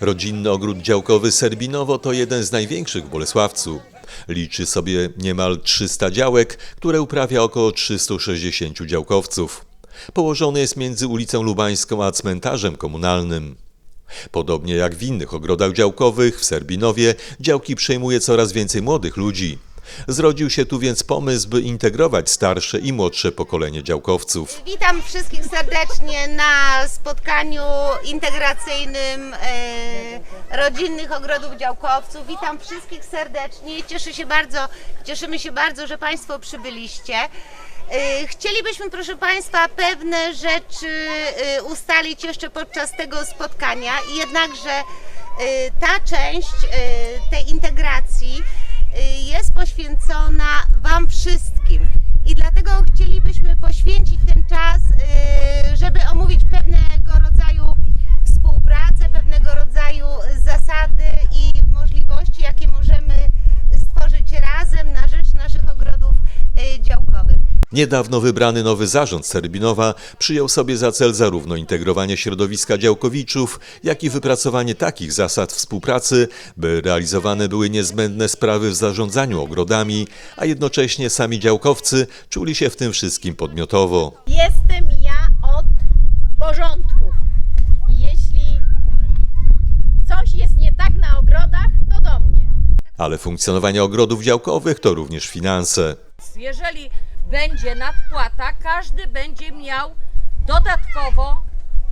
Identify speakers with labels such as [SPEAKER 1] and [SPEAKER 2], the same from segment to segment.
[SPEAKER 1] Rodzinny ogród działkowy Serbinowo to jeden z największych w Bolesławcu. Liczy sobie niemal 300 działek, które uprawia około 360 działkowców. Położony jest między ulicą Lubańską a cmentarzem komunalnym. Podobnie jak w innych ogrodach działkowych w Serbinowie, działki przejmuje coraz więcej młodych ludzi. Zrodził się tu więc pomysł, by integrować starsze i młodsze pokolenie działkowców.
[SPEAKER 2] Witam wszystkich serdecznie na spotkaniu integracyjnym e, rodzinnych ogrodów działkowców. Witam wszystkich serdecznie. Cieszę się bardzo, cieszymy się bardzo, że Państwo przybyliście. E, Chcielibyśmy, proszę Państwa, pewne rzeczy e, ustalić jeszcze podczas tego spotkania, jednakże e, ta część poświęcona Wam wszystkim. I dlatego chcielibyśmy poświęcić ten
[SPEAKER 1] Niedawno wybrany nowy zarząd Serbinowa przyjął sobie za cel zarówno integrowanie środowiska działkowiczów, jak i wypracowanie takich zasad współpracy, by realizowane były niezbędne sprawy w zarządzaniu ogrodami, a jednocześnie sami działkowcy czuli się w tym wszystkim podmiotowo.
[SPEAKER 3] Jestem ja od porządków. Jeśli coś jest nie tak na ogrodach, to do mnie.
[SPEAKER 1] Ale funkcjonowanie ogrodów działkowych to również finanse.
[SPEAKER 4] Jeżeli będzie nadpłata, każdy będzie miał dodatkowo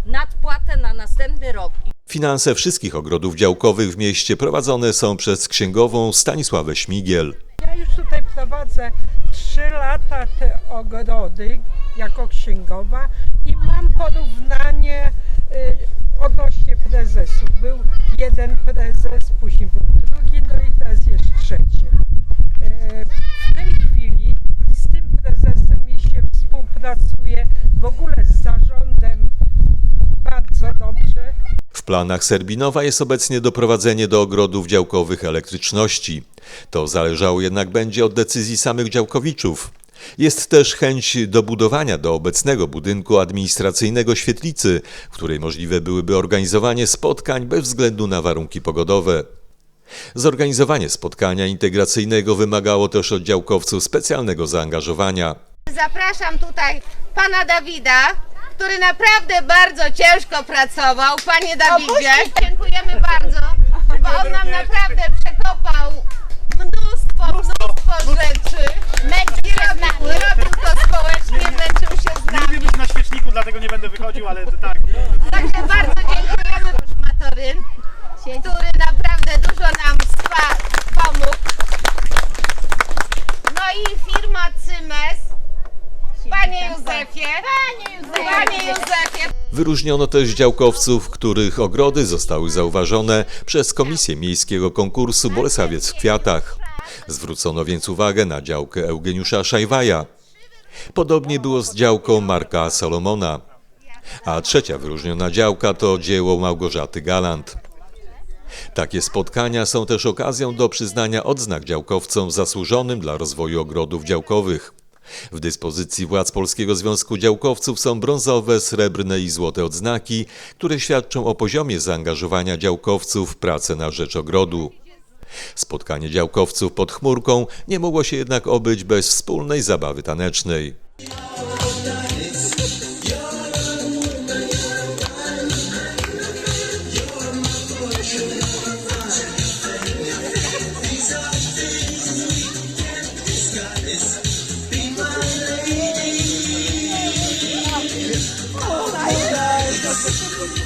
[SPEAKER 4] nadpłatę na następny rok.
[SPEAKER 1] Finanse wszystkich ogrodów działkowych w mieście prowadzone są przez księgową Stanisławę Śmigiel.
[SPEAKER 5] Ja już tutaj prowadzę 3 lata te ogrody jako księgowa i mam porównanie y, odnośnie prezesów. Był jeden prezes, później był drugi, no i teraz jest trzeci. Y, w tej chwili z tym prezesem mi się współpracuje w ogóle z zarządem bardzo dobrze.
[SPEAKER 1] W planach Serbinowa jest obecnie doprowadzenie do ogrodów działkowych elektryczności. To zależało jednak będzie od decyzji samych działkowiczów. Jest też chęć dobudowania do obecnego budynku administracyjnego świetlicy, w której możliwe byłyby organizowanie spotkań bez względu na warunki pogodowe. Zorganizowanie spotkania integracyjnego wymagało też od działkowców specjalnego zaangażowania.
[SPEAKER 2] Zapraszam tutaj pana Dawida, który naprawdę bardzo ciężko pracował. Panie Dawidzie, dziękujemy bardzo, bo on nam naprawdę przekopał mnóstwo, mnóstwo rzeczy. Męczył się z nami. Robił to społecznie, męczył się z
[SPEAKER 6] Nie lubię
[SPEAKER 2] nami.
[SPEAKER 6] być na świeczniku, dlatego nie będę wychodził, ale to tak.
[SPEAKER 2] Także bardzo dziękujemy Matoryn, który naprawdę dużo nam spa- pomógł. No i firma Cymes. Panie Józefie, Panie Józefie, Panie Józefie,
[SPEAKER 1] Wyróżniono też działkowców, których ogrody zostały zauważone przez Komisję Miejskiego Konkursu Bolesawiec w Kwiatach. Zwrócono więc uwagę na działkę Eugeniusza Szajwaja. Podobnie było z działką Marka Salomona. A trzecia wyróżniona działka to dzieło Małgorzaty Galant. Takie spotkania są też okazją do przyznania odznak działkowcom zasłużonym dla rozwoju ogrodów działkowych. W dyspozycji władz Polskiego Związku Działkowców są brązowe, srebrne i złote odznaki, które świadczą o poziomie zaangażowania działkowców w pracę na rzecz ogrodu. Spotkanie działkowców pod chmurką nie mogło się jednak obyć bez wspólnej zabawy tanecznej. Thank you.